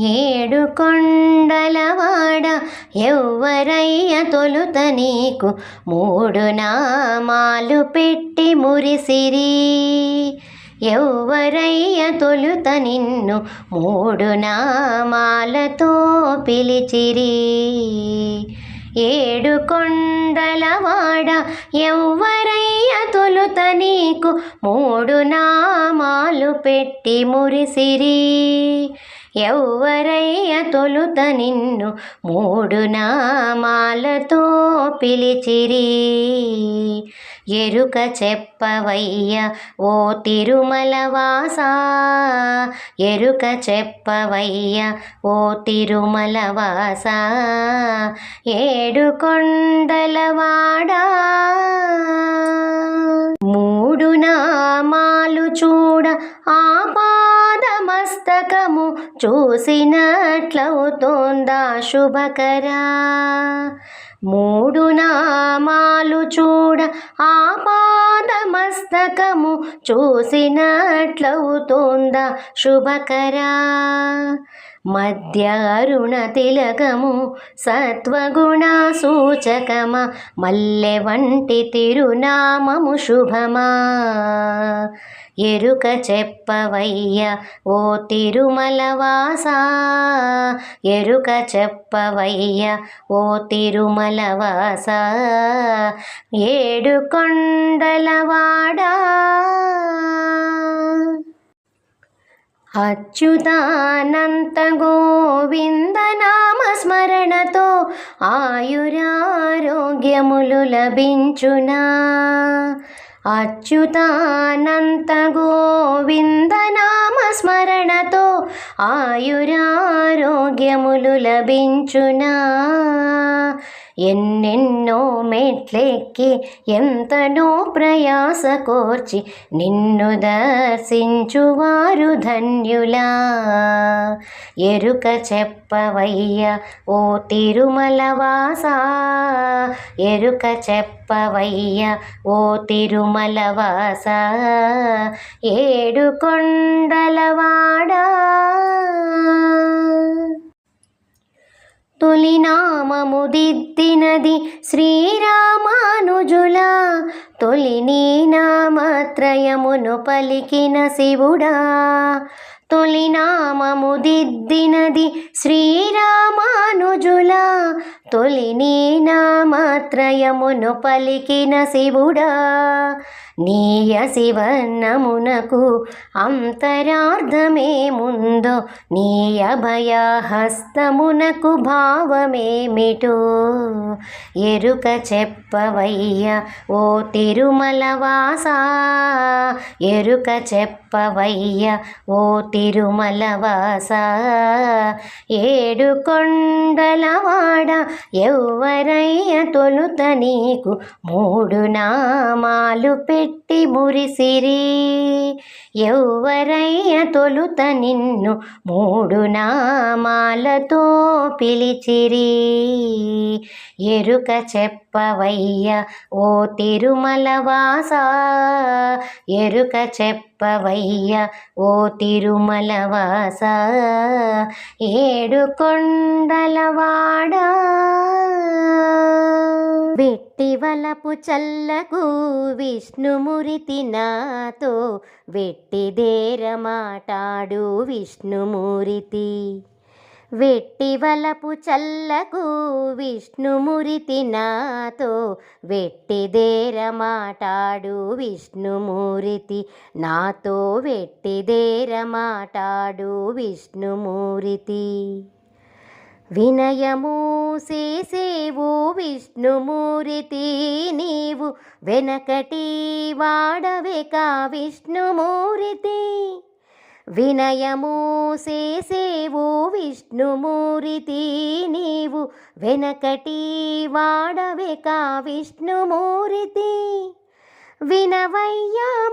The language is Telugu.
ఏడు కొండలవాడ ఎవ్వరయ్య తొలుత నీకు. మూడు నామాలు పెట్టి మురిసిరి. ఎవ్వరయ్య తొలుత నిన్ను మూడు నామాలతో పిలిచిరి. ఏడు కొండలవాడ ఎవ్వరయ్య తొలుత నీకు. మూడు నామాలు పెట్టి మురిసిరి. ఎవ్వరయ్య తొలుత నిన్ను మూడు నామాలతో పిలిచిరి. ఎరుక చెప్పవయ్య ఓ తిరుమలవాస ఎరుక చెప్పవయ్య ఓ తిరుమలవాస ఏడు కొండలవాడా చూసినట్లవుతోందా శుభకరా. మూడు నామాలు చూడ ఆపాదమస్తకము చూసినట్లవుతోందా శుభకరా. మధ్య అరుణ తిలకము సత్వగుణ సూచకమా మల్లె వంటి తిరునామము శుభమా. ఎరుక చెప్పవయ్య ఓ తిరుమలవాసా ఎరుక చెప్పవయ్య ఓ తిరుమలవాసా ఏడు కొండలవాడా అచ్యుతానంత గోవిందనామస్మరణతో స్మరణతో ఆయురారోగ్యములు లభించునా. అచ్యుతానంత గోవిందనామస్మరణతో స్మరణతో ఆయురారోగ్యములు లభించునా. ఎన్నెన్నో మెట్లెక్కి ఎంతనో ప్రయాస కోర్చి నిన్ను దర్శించువారు ధన్యులా. ఎరుక చెప్పవయ్య ఓ తిరుమలవాసా ఎరుక చెప్పవయ్య ఓ తిరుమలవాస ఏడు కొండలవాడా తొలినామము దిద్దినది శ్రీరామానుజుల తొలి నీ నామత్రయమును పలికిన శివుడా. తొలినామము దిద్దినది శ్రీరామానుజుల తొలి నీ నామత్రయమును పలికిన శివుడా నీయ శివన్నమునకు అంతరార్థమేముందో నీయ అభయహస్తమునకు భావమేమిటో? ఎరుక చెప్పవయ్య ఓ తిరుమలవాసా ఎరుక చెప్పవయ్య ఓ తిరుమలవాస ఏడు కొండలవాడ ఎవ్వరయ్య తొలుత నీకు మూడు నామాలు పెట్టి మురిసిరి. ఎవ్వరయ్య తొలుత నిన్ను మూడు నామాలతో పిలిచిరి. ఎరుక చెప్పవయ్య ఓ తిరుమలవాస ఎరుక చెప్పవయ్య ఓ తిరుమలవాస ఏడు కొండలవాడా వెట్టివలపు చల్లకు విష్ణుమూరితి నాతో వెట్టిదేర మాటాడు విష్ణుమూరితి. వెట్టివలపు చల్లకు విష్ణుమూరితి నాతో వెట్టిదేర మాటాడు విష్ణుమూరితి. నాతో వెట్టిదేర మాటాడు విష్ణుమూరితి. వినయము చేసేవు విష్ణుమూరితి నీవు వెనకటి వాడవేక విష్ణుమూరితి. వినయము చేసేవు విష్ణుమూరితి నీవు వెనకటి వాడవేక విష్ణుమూరితి. వినవయ్యా